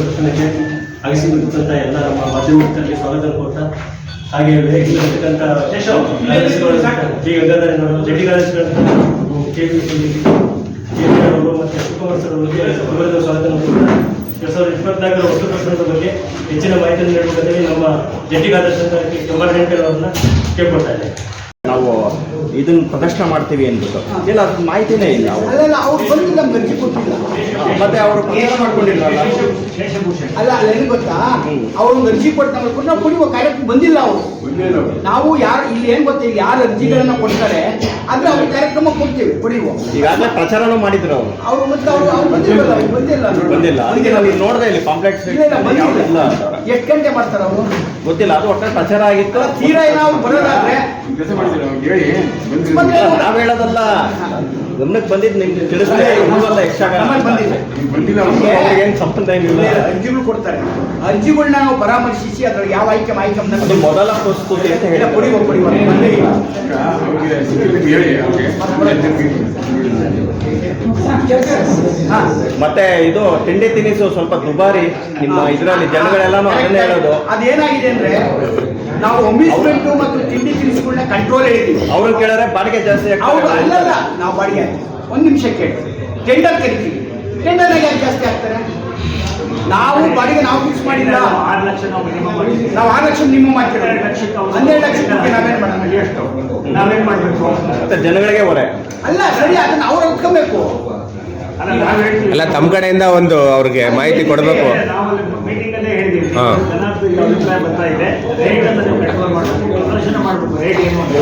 ಪ್ರದರ್ಶನಕ್ಕೆ ಆಗಮಿಸಿರ್ತಕ್ಕಂಥ ಎಲ್ಲ ನಮ್ಮ ಮಾಧ್ಯಮದಲ್ಲಿ ಸ್ವಾಗತ ಕೊಟ್ಟ ಹಾಗೆ ವೇದಿಕೆ ಇರ್ತಕ್ಕಂಥ ಜಿ. ಗಂಗಾಧರನವರು ಜಡಿ ಕೆ. ಪಿ. ಅವರು ಮತ್ತು ಶಿವಕುಮಾರ್ ಸರ್ ಅವರಿಗೆ ಸ್ವಾಗತ ಸಾವಿರದ ಇಪ್ಪತ್ನಾಲ್ಕರ ವಸ್ತು ಬಗ್ಗೆ ಹೆಚ್ಚಿನ ಮಾಹಿತಿಯನ್ನು ನೀಡುವುದರಲ್ಲಿ ನಮ್ಮ ಕೆಂಬಾರೆಡ್ಡಿ ಅವರನ್ನ ಕೇಳ್ಕೊಳ್ತಾ ಇದ್ದೇವೆ ನಾವು ಇದನ್ನ ಪ್ರದರ್ಶನ ಮಾಡ್ತೀವಿ ಅಂದ್ಬಿಟ್ಟು. ಇಲ್ಲ ಅದ್ರ ಮಾಹಿತಿನೇ ಇಲ್ಲ ಅವ್ರು. ಬಂದು ಅರ್ಜಿ ಕೊಟ್ಟಿಲ್ಲ ಮತ್ತೆ ಅವರು ಪ್ರಚಾರ ಮಾಡ್ಕೊಂಡಿಲ್ವಲ್ಲ? ಅಲ್ಲ ಅಲ್ಲ ಏನು ಗೊತ್ತಾ? ಅವ್ರು ಅರ್ಜಿ ಕೊಟ್ಟು ಕಾರ್ಯಕ್ಕೆ ನಾವು ಬಂದಿಲ್ಲ ಅವರು. ನಾವು ಯಾರು ಇಲ್ಲಿ ಏನ್ ಗೊತ್ತಿಲ್ಲ ಯಾರು ಅರ್ಜಿಗಳನ್ನ ಕೊಡ್ತಾರೆ ಅಂದ್ರೆ ಅವ್ರ ಕಾರ್ಯಕ್ರಮ ಕೊಡ್ತೀವಿ ಕುಡಿಯುವ. ಈಗಾಗಲೇ ಪ್ರಚಾರನೂ ಮಾಡಿದ್ರು ಅವರು. ಅವ್ರು ಮತ್ತೆ ಅವ್ರು ಅವ್ರು ಬಂದಿಲ್ಲ ಅವ್ರು ಬಂದಿಲ್ಲ. ಬಂದಿಲ್ಲ ಅದಕ್ಕೆ ನಾವು ನೋಡ್ದೆ ಇಲ್ಲಿ ಪಾಂಪ್ಲೆಟ್ಸ್ ಇಲ್ಲ ಎಷ್ಟು ಗಂಟೆ ಮಾಡ್ತಾರೆ ಅವರು? ಗೊತ್ತಿಲ್ಲ ಅದು ಒಟ್ಟಾರೆ ಪ್ರಚಾರ ಆಗಿತ್ತು. ತೀರಾ ನಾವು ಬರೋದಾದ್ರೆ? ನಾವ್ ಹೇಳೋದಲ್ಲ. ಗಮನಕ್ಕೆ ಬಂದಿದ್ದು ನಿಮ್ಗೆ ತಿಳಿಸ್ದೆ ಏನು ಸಂಬಂಧ ಏನಿಲ್ಲ. ಅರ್ಜಿಗಳು ಕೊಡ್ತಾರೆ. ಅರ್ಜಿಗಳನ್ನ ನಾವು ಪರಾಮರ್ಶಿಸಿ ಅದ್ರಲ್ಲಿ ಯಾವ ಆಯ್ಕೆ ಆಯ್ಕೆ ಅಂತ ಮೊದಲ ಪ್ರಸ್ತುತಿ ಅಂತ ಹೇಳಿ ಕೊಡಿ ಕೊಡಿ ಮತ್ತೆ ಇದು ತಿಂಡಿ ತಿನಿಸು ಸ್ವಲ್ಪ ದುಬಾರಿ. ನಿಮ್ಮ ಇದರಲ್ಲಿ ಜನಗಳೆಲ್ಲಾನು ಅದನ್ನೇ ಹೇಳೋದು. ಅದೇನಾಗಿದೆ ಅಂದ್ರೆ ನಾವು ಅಮ್ಯೂಸ್ಮೆಂಟ್ ಮತ್ತು ತಿಂಡಿ ತಿನಿಸುಗಳನ್ನ ಕಂಟ್ರೋಲ್ ಹೇಳಿದ್ದೀವಿ ಅವ್ರು ಕೇಳಿದ್ರೆ ಬಾಡಿಗೆ ಜಾಸ್ತಿ ಹೌದು ಅಲ್ಲಲ್ಲ ನಾವು ಬಾಡಿಗೆ ಒಂದು ನಿಮಿಷ ಕೇಳಿ. ಟೆಂಡರ್ ಕರಿತೀವಿ ಟೆಂಡರ್ ಯಾಕೆ ಜಾಸ್ತಿ ಆಗ್ತಾರೆ ನಾವು ಬಾಡಿಗೆ ನಾವು ಫಿಕ್ಸ್ ಮಾಡಿಲ್ಲ. ಆರು ಲಕ್ಷ ನಾವು ಮಿನಿಮಮ್ ನಾವು ಆರು ಲಕ್ಷ ನಿಮ್ಮ ಮಾಡ್ತೀವಿ. ಹನ್ನೆರಡು ಲಕ್ಷ ನಾವೇನ್ ಮಾಡೋಣ ಎಷ್ಟು? ನಾವೇನ್ ಮಾಡ್ಬೇಕು? ಮತ್ತೆ ಜನಗಳಿಗೆ ಹೊರೆ. ಅಲ್ಲ ಸರಿ ಅದನ್ನ ಅವ್ರು ಒಪ್ಕೋಬೇಕು. ಅಲ್ಲ ತಮ್ಮ ಕಡೆಯಿಂದ ಒಂದು ಅವ್ರಿಗೆ ಮಾಹಿತಿ ಕೊಡಬೇಕು. ನಾವು ಮೀಟಿಂಗ್ ಅಲ್ಲೇ ಹೇಳಿದೀವಿ ಹಾ. ಅಭಿಪ್ರಾಯ ಬರ್ತಾ ಇದೆ. ರೇಟ್ ಅಂತ ನೀವು ಕಂಟ್ರೋಲ್ ಮಾಡಬೇಕು ಪ್ರದರ್ಶನ ಮಾಡಬೇಕು ರೇಟ್ ಏನು ಅಂತ.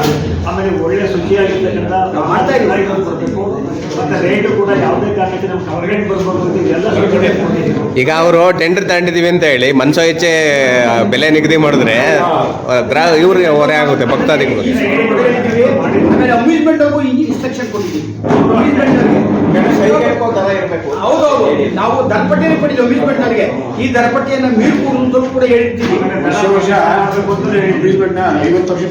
ಆಮೇಲೆ ಒಳ್ಳೆ ಶುಚಿಯಾಗಿರ್ತಕ್ಕಂಥ ನಾವು ಮಾಡ್ತಾ ಇದ್ದೀವಿ. ಐಟಮ್ ಮತ್ತೆ ರೇಟು ಕೂಡ ಯಾವುದೇ ಕಾರಣಕ್ಕೆ ನಮ್ಗೆ ಕಂಪ್ಲೇಂಟ್ ಬರ್ಬೋದು ಅಂತ ಇದೆಲ್ಲ ಸೂಚನೆ ಕೊಟ್ಟಿದ್ದೀವಿ ಈಗ ಅವರು ಟೆಂಡರ್ ತಗೊಂಡಿದ್ದೀವಿ ಅಂತ ಹೇಳಿ ಮನ್ಸೋ ಹೆಚ್ಚೆ ಬೆಲೆ ನಿಗದಿ ಮಾಡಿದ್ರೆ ಗ್ರಾ ಇವ್ರಿಗೆ ಹೊರೆ ಆಗುತ್ತೆ ಭಕ್ತಾದಿಗಳು ಆಮೇಲೆ ಅಮ್ಯೂಸ್ಮೆಂಟ್ ಇನ್ಸ್ಟ್ರಕ್ಷನ್ ಕೊಟ್ಟಿದ್ದೀವಿ. ಹೌದೌದು. ನಾವು ದರಪಟ್ಟಿನೇ ಕೊಟ್ಟಿದ್ದೀವಿ ಅಮ್ಯೂಸ್ಮೆಂಟ್ ನನಗೆ ಈ ದರಪಟ್ಟಿಯನ್ನು ಮೀರ್ಕೂಡು ಕೂಡ ಹೇಳ್ತೀವಿ. ವರ್ಷ ವರ್ಷ ಅಮ್ಯೂಸ್ಮೆಂಟ್ನ ಐವತ್ತು ವರ್ಷ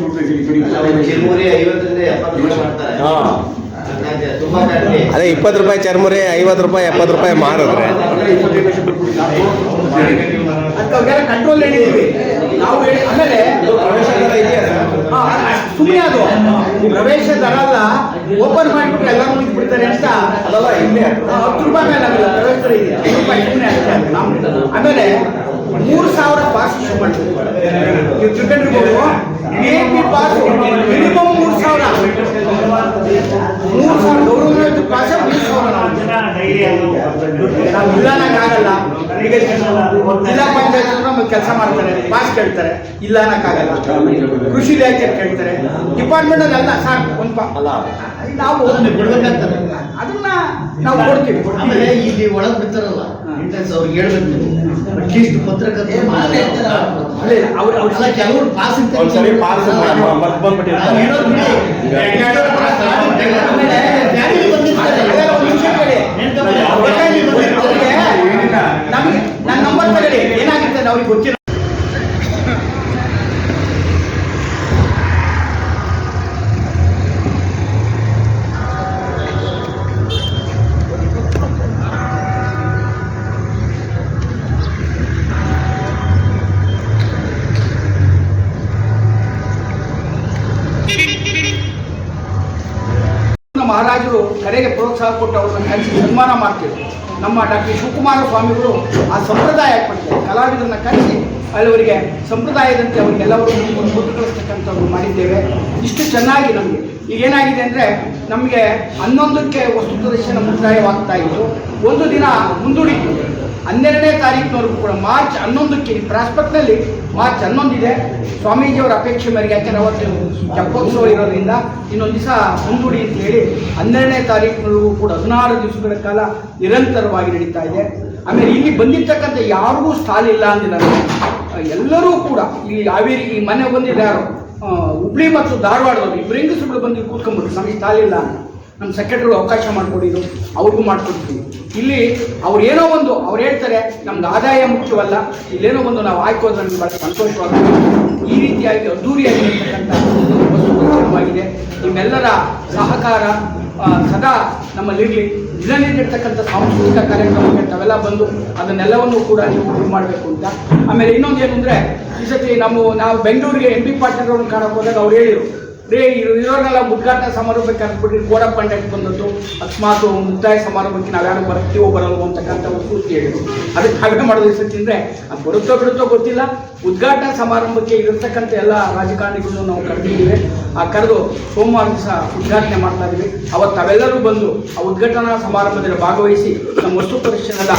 ಅದೇ ಇಪ್ಪತ್ತು ರೂಪಾಯಿ ಚರ್ಮುರಿ ಐವತ್ತು ರೂಪಾಯಿ ಎಪ್ಪತ್ತು ರೂಪಾಯಿ ಮಾರಿದ್ರೆ. ಕಂಟ್ರೋಲ್ ಹೇಳಿದ್ದೀವಿ. ನಾವು ಹೇಳಿ ಆಮೇಲೆ ಸುಮ್ಮನೆ ಅದು. ಪ್ರವೇಶ ದರ ಅಲ್ಲ ಓಪನ್ ಮಾಡಿಬಿಟ್ಟು ಎಲ್ಲ ಮುಗಿದು ಬಿಡ್ತಾರೆ ಅಂತ ಅದಲ್ಲ ಇಲ್ಲೇ ಹತ್ತು ರೂಪಾಯಿ ಮೇಲೆ ಆಗಲ್ಲ ಪ್ರವೇಶ ದರ ಇದೆ ಹತ್ತು ರೂಪಾಯಿ ಸುಮ್ಮನೆ ಆಮೇಲೆ ಮೂರು ಸಾವಿರ ಪಾಸ್ ಇಶ್ಯೂ ಮಾಡ್ತೀವಿ. ನೀವು ತಿಳ್ಕೊಂಡಿರ್ಬೋದು. ಎ ಪಿ ಪಾಸ್ ಮಿನಿಮಮ್ ಮೂರು ಸಾವಿರ. ಮೂರು ಸಾವಿರ ಗೌರವ ಪಾಸ್ ಮೂರು ಸಾವಿರ ಜಿಲ್ಲಾ ಪಂಚಾಯತ್ ನಮಗೆ ಕೆಲಸ ಮಾಡ್ತಾರೆ ಪಾಸ್ ಕೇಳ್ತಾರೆ ಇಲ್ಲ ಅನ್ನಕ್ಕಾಗಲ್ಲ. ಕೃಷಿ ಇಲಾಖೆ ಕೇಳ್ತಾರೆ. ಡಿಪಾರ್ಟ್ಮೆಂಟ್ ಅಲ್ಲ ಸಾಕು ಒಂದು ನಾವು ಅದನ್ನ ನಾವು ಕೊಡ್ತೀವಿ ಆಮೇಲೆ ಇಲ್ಲಿ ಒಳಗ್ ಬಿಡ್ತಾರಲ್ಲ ಎಂಟ್ರೆನ್ಸ್ ಅವ್ರಿಗೆ ಹೇಳ್ಬೇಕು ನೀವು. ಅಟ್ಲೀಸ್ಟ್ ಪತ್ರಕರ್ತರು ಅಲ್ಲೇ ಅವ್ರು ಅವ್ರು ಅಲ್ಲ ಕೆಲವರು ಪಾಸ್ ಪಾಸ್ ಬಂದ್ಬಿಟ್ಟಿರ್ತಾರೆ. ಕರೆಗೆ ಪ್ರೋತ್ಸಾಹ ಕೊಟ್ಟು ಅವ್ರನ್ನ ಕರೆಸಿ ಸನ್ಮಾನ ಮಾಡ್ತೀವಿ. ನಮ್ಮ ಡಾಕ್ಟರ್ ಶಿವಕುಮಾರ ಸ್ವಾಮಿಗಳು ಆ ಸಂಪ್ರದಾಯ ಕೊಡ್ತಾರೆ ಕಲಾವಿದರನ್ನ ಕರೆಸಿ ಅಲ್ಲಿವರಿಗೆ ಸಂಪ್ರದಾಯದಂತೆ ಅವರಿಗೆಲ್ಲವರು ಕೊಟ್ಟು ಕಳಿಸ್ತಕ್ಕಂಥವ್ರು ಮಾಡಿದ್ದೇವೆ. ಇಷ್ಟು ಚೆನ್ನಾಗಿ ನಮಗೆ. ಈಗ ಏನಾಗಿದೆ ಅಂದರೆ ನಮಗೆ ಹನ್ನೊಂದಕ್ಕೆ ವಸ್ತು ಪ್ರದರ್ಶನ ಮುಕ್ತಾಯವಾಗ್ತಾ ಇತ್ತು. ಒಂದು ದಿನ ಮುಂದೂಡಿತ್ತು. ಹನ್ನೆರಡನೇ ತಾರೀಕಿನವರೆಗೂ ಕೂಡ ಮಾರ್ಚ್ ಹನ್ನೊಂದಕ್ಕೆ ಪ್ರಾಸ್ಪೆಕ್ಟ್ನಲ್ಲಿ ಮಾರ್ಚ್ ಹನ್ನೊಂದಿದೆ. ಸ್ವಾಮೀಜಿಯವರ ಅಪೇಕ್ಷೆ ಮೇರೆಗೆ ಯಾಕೆಂದರೆ ಅವತ್ತು ಚಪ್ಪೋತ್ಸವ ಇರೋದ್ರಿಂದ ಇನ್ನೊಂದು ದಿವಸ ಮುಂದೂಡಿ ಅಂತ ಹೇಳಿ ಹನ್ನೆರಡನೇ ತಾರೀಕಿನವರೆಗೂ ಕೂಡ ಹದಿನಾರು ದಿವಸಗಳ ಕಾಲ ನಿರಂತರವಾಗಿ ನಡೀತಾ ಇದೆ. ಆಮೇಲೆ ಇಲ್ಲಿ ಬಂದಿರ್ತಕ್ಕಂಥ ಯಾರಿಗೂ ಸ್ಟಾಲ್ ಇಲ್ಲ ಅಂದಿಲ್ಲ ಎಲ್ಲರೂ ಕೂಡ ಇಲ್ಲಿ ಹಾವೇರಿ ಈ ಮನೆ ಬಂದಿದ್ದು ಯಾರು ಹುಬ್ಳಿ ಮತ್ತು ಧಾರವಾಡದವರು ಇಬ್ಬರು ಹೆಂಗಸರುಗಳು ಬಂದು ಕೂತ್ಕೊಂಡ್ಬಿಟ್ರು, ನಮಗೆ ಸ್ಟಾಲ್ ಇಲ್ಲ ನಮ್ಮ ಸೆಕ್ರೆಟರಿ ಅವಕಾಶ ಮಾಡಿಕೊಡಿದ್ರು ಅವ್ರಿಗೂ ಮಾಡ್ಕೊಡ್ತೀವಿ ಇಲ್ಲಿ ಅವ್ರು ಏನೋ ಒಂದು, ಅವ್ರು ಹೇಳ್ತಾರೆ, ನಮ್ದು ಆದಾಯ ಮುಖ್ಯವಲ್ಲ, ಇಲ್ಲೇನೋ ಒಂದು ನಾವು ಆಯ್ಕೋದ್ರೆ ನಮ್ಗೆ ಬಹಳ ಸಂತೋಷವಾಗ್ತದೆ ಈ ರೀತಿಯಾಗಿ ಅದ್ದೂರಿಯಾಗಿರ್ತಕ್ಕಂಥ ವಸ್ತುವಾಗಿದೆ ನಿಮ್ಮೆಲ್ಲರ ಸಹಕಾರ ಸದಾ ನಮ್ಮಲ್ಲಿರಲಿ. ದಿನನಿತ್ಯರ್ತಕ್ಕಂಥ ಸಾಂಸ್ಕೃತಿಕ ಕಾರ್ಯಕ್ರಮಕ್ಕೆ ತಾವೆಲ್ಲ ಬಂದು ಅದನ್ನೆಲ್ಲವನ್ನು ಕೂಡ ನೀವು ಇದು ಮಾಡಬೇಕು ಅಂತ. ಆಮೇಲೆ ಇನ್ನೊಂದು ಏನು ಅಂದರೆ ಈ ಸತಿ ನಮ್ಮ, ನಾವು ಬೆಂಗಳೂರಿಗೆ ಎಂ ಬಿ ಪಾಟೀಲ್ ಅವ್ರನ್ನ ಕಾಣಕ್ಕೆ ಹೋದಾಗ ಅವ್ರು ಹೇಳಿದರು ರೇ ಇರೋರೆಲ್ಲ ಉದ್ಘಾಟನಾ ಸಮಾರಂಭಕ್ಕೆ ಅಂದ್ಬಿಟ್ರಿ ಕೋಡಪ್ಪ ಕಂಡಕ್ಟ್ ಬಂದದ್ದು ಅಕಸ್ಮಾತ್ ಮುಕ್ತಾಯ ಸಮಾರಂಭಕ್ಕೆ ನಾವ್ಯಾರು ಬರ್ತೀವೋ ಬರಲ್ವೋ ಅಂತಕ್ಕಂಥ ಒಂದು ಸೂಚನೆ ಹೇಳಿದ್ರು. ಅದಕ್ಕೆ ಹಾಗೆ ಮಾಡೋದು ಅಂದರೆ, ಅದು ಬರುತ್ತೋ ಬಿಡುತ್ತೋ ಗೊತ್ತಿಲ್ಲ. ಉದ್ಘಾಟನಾ ಸಮಾರಂಭಕ್ಕೆ ಇರತಕ್ಕಂಥ ಎಲ್ಲ ರಾಜಕಾರಣಿಗಳನ್ನು ನಾವು ಕರೆದಿದ್ದೀವಿ. ಆ ಕರೆದು ಸೋಮವಾರ ದಿವಸ ಉದ್ಘಾಟನೆ ಮಾಡ್ತಾ ಇದ್ದೀವಿ. ಅವತ್ತು ತಾವೆಲ್ಲರೂ ಬಂದು ಆ ಉದ್ಘಾಟನಾ ಸಮಾರಂಭದಲ್ಲಿ ಭಾಗವಹಿಸಿ ನಮ್ಮ ವಸ್ತು ಪ್ರದರ್ಶನದ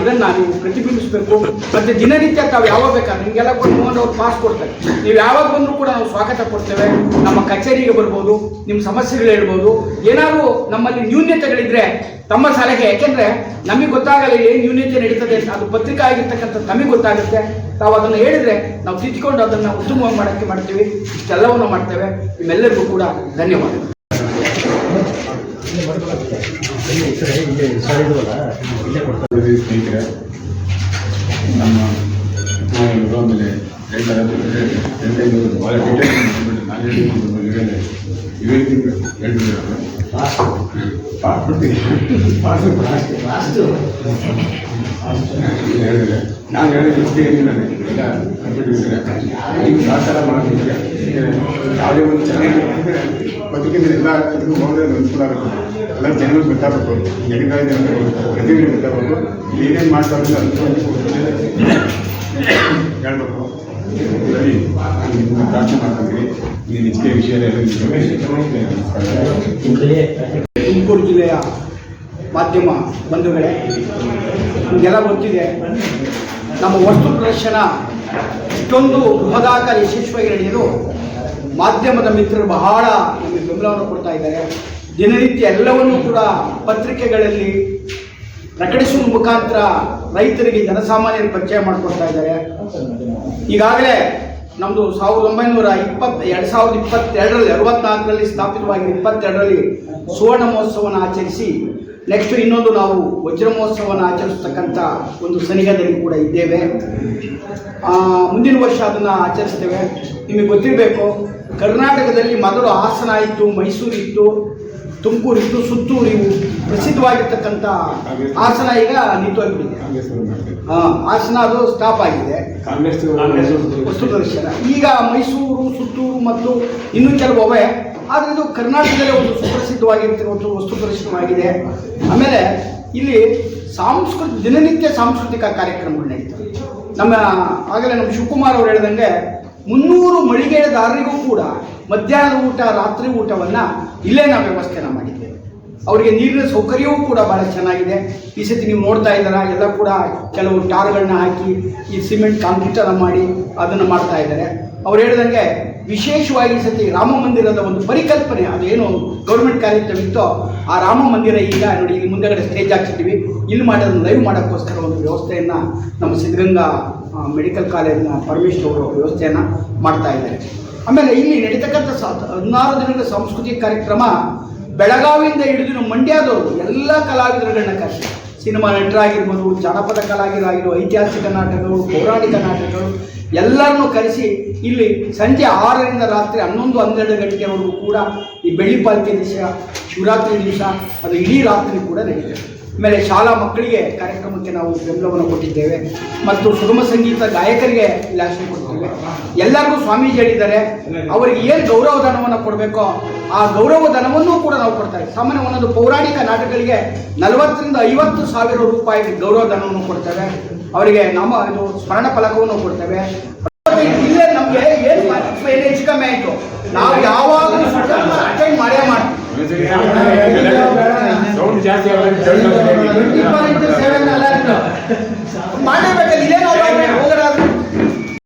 ಇದನ್ನು ನೀವು ಪ್ರತಿಬಿಂಬಿಸಬೇಕು. ಮತ್ತು ದಿನನಿತ್ಯ ತಾವು ಯಾವಾಗ ಬೇಕಾದ್ರೆ, ನಿಮಗೆಲ್ಲ ಕೊಟ್ಟು ಮೋಹನ್ ಅವ್ರು ಪಾಸ್ ಕೊಡ್ತಾರೆ ನೀವು ಯಾವಾಗ ಬಂದರೂ ಕೂಡ ನಾವು ಸ್ವಾಗತ ಕೊಡ್ತೇವೆ. ನಮ್ಮ ಕಚೇರಿಗೆ ಬರ್ಬೋದು, ನಿಮ್ಮ ಸಮಸ್ಯೆಗಳು ಹೇಳ್ಬೋದು. ಏನಾದರೂ ನಮ್ಮಲ್ಲಿ ನ್ಯೂನ್ಯತೆಗಳಿದ್ರೆ ತಮ್ಮ ಸಲಹೆ ಯಾಕೆಂದ್ರೆ ನಮಗೆ ಗೊತ್ತಾಗಲ್ಲ ಏನು ನ್ಯೂನ್ಯತೆ ನಡೀತದೆ ಅಂತ ಅದು ಪತ್ರಿಕಾ ಆಗಿರ್ತಕ್ಕಂಥ ನಮಗೆ ಗೊತ್ತಾಗುತ್ತೆ. ತಾವು ಅದನ್ನು ಹೇಳಿದ್ರೆ ನಾವು ತಿದ್ದುಕೊಂಡು ಅದನ್ನು ಉತ್ತಮವಾಗಿ ಮಾಡೋಕ್ಕೆ ಮಾಡ್ತೀವಿ ಇಷ್ಟೆಲ್ಲವನ್ನು ಮಾಡ್ತೇವೆ. ನಿಮ್ಮೆಲ್ಲರಿಗೂ ಕೂಡ ಧನ್ಯವಾದಗಳು. ಸ್ನೇಹಿತರೆ ನಮ್ಮ ಆಮೇಲೆ ಭಾಳ ನಾನು ಪಾಸ್ ಹೇಳಿದ್ರೆ ನಾನು ಹೇಳಿದ ಇಷ್ಟೇ ಏನಿಲ್ಲ ಎಲ್ಲ ಕಂಪ್ಯೂಟರ್ ನೀವು ಆ ಥರ ಮಾಡೋದಿಲ್ಲ ಯಾವುದೇ ಒಂದು ಚೆನ್ನಾಗಿ ಬದುಕಿದ್ರೆ ಎಲ್ಲ ಅನುಕೂಲ ಆಗುತ್ತೆ ಎಲ್ಲ ಜನಗಳು ಗೊತ್ತಾಗಬೇಕು ಎಡಗಾಯ ಜನಗಳು ಪ್ರತಿನಿಧಿ ಗೊತ್ತಾಗಬೇಕು ಏನೇನು ಮಾಡ್ತಾರೆ ಅಂತ ಅನುಕೂಲ ಹೇಳ್ಬೇಕು. ಪ್ರಾರ್ಥನೆ ಈ ನಿಜಕ್ಕೆ ವಿಷಯ ತುಮಕೂರು ಜಿಲ್ಲೆಯ ಮಾಧ್ಯಮ ಬಂಧುಗಳೇ ನಿಮಗೆಲ್ಲ ಗೊತ್ತಿದೆ ನಮ್ಮ ವಸ್ತು ಪ್ರದರ್ಶನ ಇಷ್ಟೊಂದು ಬೃಹದಾಕಾರ ಯಶಸ್ವಿಯಾಗಿ ನಡೆಯಲು ಮಾಧ್ಯಮದ ಮಿತ್ರರು ಬಹಳ ನಮಗೆ ಬೆಂಬಲವನ್ನು ಕೊಡ್ತಾ ಇದ್ದಾರೆ. ದಿನನಿತ್ಯ ಎಲ್ಲವನ್ನೂ ಕೂಡ ಪತ್ರಿಕೆಗಳಲ್ಲಿ ಪ್ರಕಟಿಸುವ ಮುಖಾಂತರ ರೈತರಿಗೆ ಜನಸಾಮಾನ್ಯರಿಗೆ ಪರಿಚಯ ಮಾಡಿಕೊಡ್ತಾ ಇದ್ದಾರೆ. ಈಗಾಗಲೇ ನಮ್ಮದು ಸಾವಿರದ ಒಂಬೈನೂರ ಇಪ್ಪತ್ತು, ಎರಡು ಸಾವಿರದ ಇಪ್ಪತ್ತೆರಡರಲ್ಲಿ, ಅರವತ್ನಾಲ್ಕರಲ್ಲಿ ಸ್ಥಾಪಿತವಾಗಿ ಇಪ್ಪತ್ತೆರಡರಲ್ಲಿ ಸುವರ್ಣ ಮಹೋತ್ಸವವನ್ನು ಆಚರಿಸಿ ನೆಕ್ಸ್ಟ್ ಇನ್ನೊಂದು ನಾವು ವಜ್ರ ಮಹೋತ್ಸವವನ್ನು ಆಚರಿಸ್ತಕ್ಕಂಥ ಒಂದು ಸನಿಹದಲ್ಲಿ ಕೂಡ ಇದ್ದೇವೆ. ಮುಂದಿನ ವರ್ಷ ಅದನ್ನು ಆಚರಿಸ್ತೇವೆ. ನಿಮಗೆ ಗೊತ್ತಿರಬೇಕು, ಕರ್ನಾಟಕದಲ್ಲಿ ಮೊದಲು ಹಾಸನ ಇತ್ತು, ಮೈಸೂರು ಇತ್ತು ತುಮಕೂರು ಸುತ್ತೂರಿವು ಸುತ್ತೂರು ಇವು ಪ್ರಸಿದ್ಧವಾಗಿರ್ತಕ್ಕಂಥ ಹಾಸನ ಈಗ ನಿಂತೋಗ್ಬಿಟ್ಟಿದೆ. ಹಾಸನ ಅದು ಸ್ಟಾಪ್ ಆಗಿದೆ. ಕಾಂಗ್ರೆಸ್ ವಸ್ತು ಪ್ರದರ್ಶನ. ಈಗ ಮೈಸೂರು ಸುತ್ತೂರು ಮತ್ತು ಇನ್ನೂ ಕೆಲವು ಅವೆ ಆದರೆ ಇದು ಕರ್ನಾಟಕದಲ್ಲಿ ಒಂದು ಸುಪ್ರಸಿದ್ಧವಾಗಿರ್ತಕ್ಕಂಥ ವಸ್ತು ಪ್ರದರ್ಶನವಾಗಿದೆ. ಆಮೇಲೆ ಇಲ್ಲಿ ಸಾಂಸ್ಕೃತಿ ದಿನನಿತ್ಯ ಸಾಂಸ್ಕೃತಿಕ ಕಾರ್ಯಕ್ರಮಗಳು ನಡೀತವೆ. ನಮ್ಮ ಆಗಲೇ ನಮ್ಮ ಶಿವಕುಮಾರ್ ಅವರು ಹೇಳಿದಂಗೆ ಮುನ್ನೂರು ಮಳಿಗೆದಾರರಿಗೂ ಕೂಡ ಮಧ್ಯಾಹ್ನದ ಊಟ, ರಾತ್ರಿ ಊಟವನ್ನು ಇಲ್ಲೇ ನಾವು ವ್ಯವಸ್ಥೆನ ಮಾಡಿದ್ದೇವೆ ಅವರಿಗೆ ನೀರಿನ ಸೌಕರ್ಯವೂ ಕೂಡ ಭಾಳ ಚೆನ್ನಾಗಿದೆ. ಈ ಸತಿ ನೀವು ನೋಡ್ತಾ ಇದ್ದೀರಾ, ಎಲ್ಲ ಕೂಡ ಕೆಲವು ಟಾರ್ಗಳನ್ನ ಹಾಕಿ, ಈ ಸಿಮೆಂಟ್ ಕಾಂಕ್ರೀಟನ್ನು ಮಾಡಿ ಅದನ್ನು ಮಾಡ್ತಾ ಇದ್ದಾರೆ. ಅವ್ರು ಹೇಳ್ದಂಗೆ ವಿಶೇಷವಾಗಿ ಈ ಸತಿ ರಾಮ ಮಂದಿರದ ಒಂದು ಪರಿಕಲ್ಪನೆ, ಅದೇನು ಗೌರ್ಮೆಂಟ್ ಕಾರ್ಯಕ್ರಮ ಆ ರಾಮ ಮಂದಿರ ಈಗ ನೋಡಿ, ಇಲ್ಲಿ ಮುಂದೆಗಡೆ ಸ್ಟೇಜ್ ಹಾಕ್ಸಿದ್ದೀವಿ. ಇಲ್ಲಿ ಮಾಡೋದನ್ನು ಲೈವ್ ಮಾಡೋಕ್ಕೋಸ್ಕರ ಒಂದು ವ್ಯವಸ್ಥೆಯನ್ನು ನಮ್ಮ ಸಿದ್ಧಗಂಗಾ ಮೆಡಿಕಲ್ ಕಾಲೇಜಿನ ಪರಮೇಶ್ ಅವರು ವ್ಯವಸ್ಥೆಯನ್ನು ಮಾಡ್ತಾ ಇದ್ದಾರೆ. ಆಮೇಲೆ ಇಲ್ಲಿ ನಡೀತಕ್ಕಂಥ ಹದಿನಾರು ದಿನಗಳ ಸಾಂಸ್ಕೃತಿಕ ಕಾರ್ಯಕ್ರಮ ಬೆಳಗಾವಿಯಿಂದ ಹಿಡಿದು ಮಂಡ್ಯದವರು ಎಲ್ಲ ಕಲಾವಿದರುಗಳನ್ನ ಕರೆಸಿ. ಸಿನಿಮಾ ನಟರಾಗಿರ್ಬೋದು, ಜಾನಪದ ಕಲಾವಿದರಾಗಿರೋ ಐತಿಹಾಸಿಕ ನಾಟಕಗಳು, ಪೌರಾಣಿಕ ನಾಟಕಗಳು ಎಲ್ಲರನ್ನೂ ಕರೆಸಿ ಇಲ್ಲಿ ಸಂಜೆ ಆರರಿಂದ ರಾತ್ರಿ ಹನ್ನೊಂದು, ಹನ್ನೆರಡು ಗಂಟೆವರೆಗೂ ಕೂಡ ಈ ಬೆಳ್ಳಿ ಪಾಲ್ಕೆ ದಿವಸ, ಶಿವರಾತ್ರಿ ದಿವಸ, ಅದು ಇಡೀ ರಾತ್ರಿ ಕೂಡ ನಡೀತದೆ. ಆಮೇಲೆ ಶಾಲಾ ಮಕ್ಕಳಿಗೆ ಕಾರ್ಯಕ್ರಮಕ್ಕೆ ನಾವು ಬೆಂಬಲವನ್ನು ಕೊಟ್ಟಿದ್ದೇವೆ ಮತ್ತು ಸುಗಮ ಸಂಗೀತ ಗಾಯಕರಿಗೆ ಇಲಾಖೆ ಕೊಡ್ತೇವೆ. ಎಲ್ಲರಿಗೂ ಸ್ವಾಮೀಜಿ ಹೇಳಿದ್ದಾರೆ, ಅವರಿಗೆ ಏನು ಗೌರವ ಧನವನ್ನು ಕೊಡಬೇಕೋ ಆ ಗೌರವ ಧನವನ್ನು ಕೂಡ ನಾವು ಕೊಡ್ತಾರೆ. ಸಾಮಾನ್ಯ ಒಂದೊಂದು ಪೌರಾಣಿಕ ನಾಟಕಗಳಿಗೆ ನಲವತ್ತರಿಂದ ಐವತ್ತು ಸಾವಿರ ರೂಪಾಯಿ ಗೌರವ ಧನವನ್ನು ಕೊಡ್ತೇವೆ. ಅವರಿಗೆ ನಮ್ಮ ಇದು ಸ್ಮರಣ ಫಲಕವನ್ನು ಕೊಡ್ತೇವೆ. ಇಲ್ಲೇ ನಮಗೆ ಏನು ಏನು ಹೆಚ್ಚು ಕಮ್ಮಿ ಆಯಿತು? ನಾವು ಯಾವಾಗಲೂ ಅಟೆಂಡ್ ಮಾಡೇ ಮಾಡ್ತೀವಿ. ஜாஸ்தியாக மண்டபத்தில்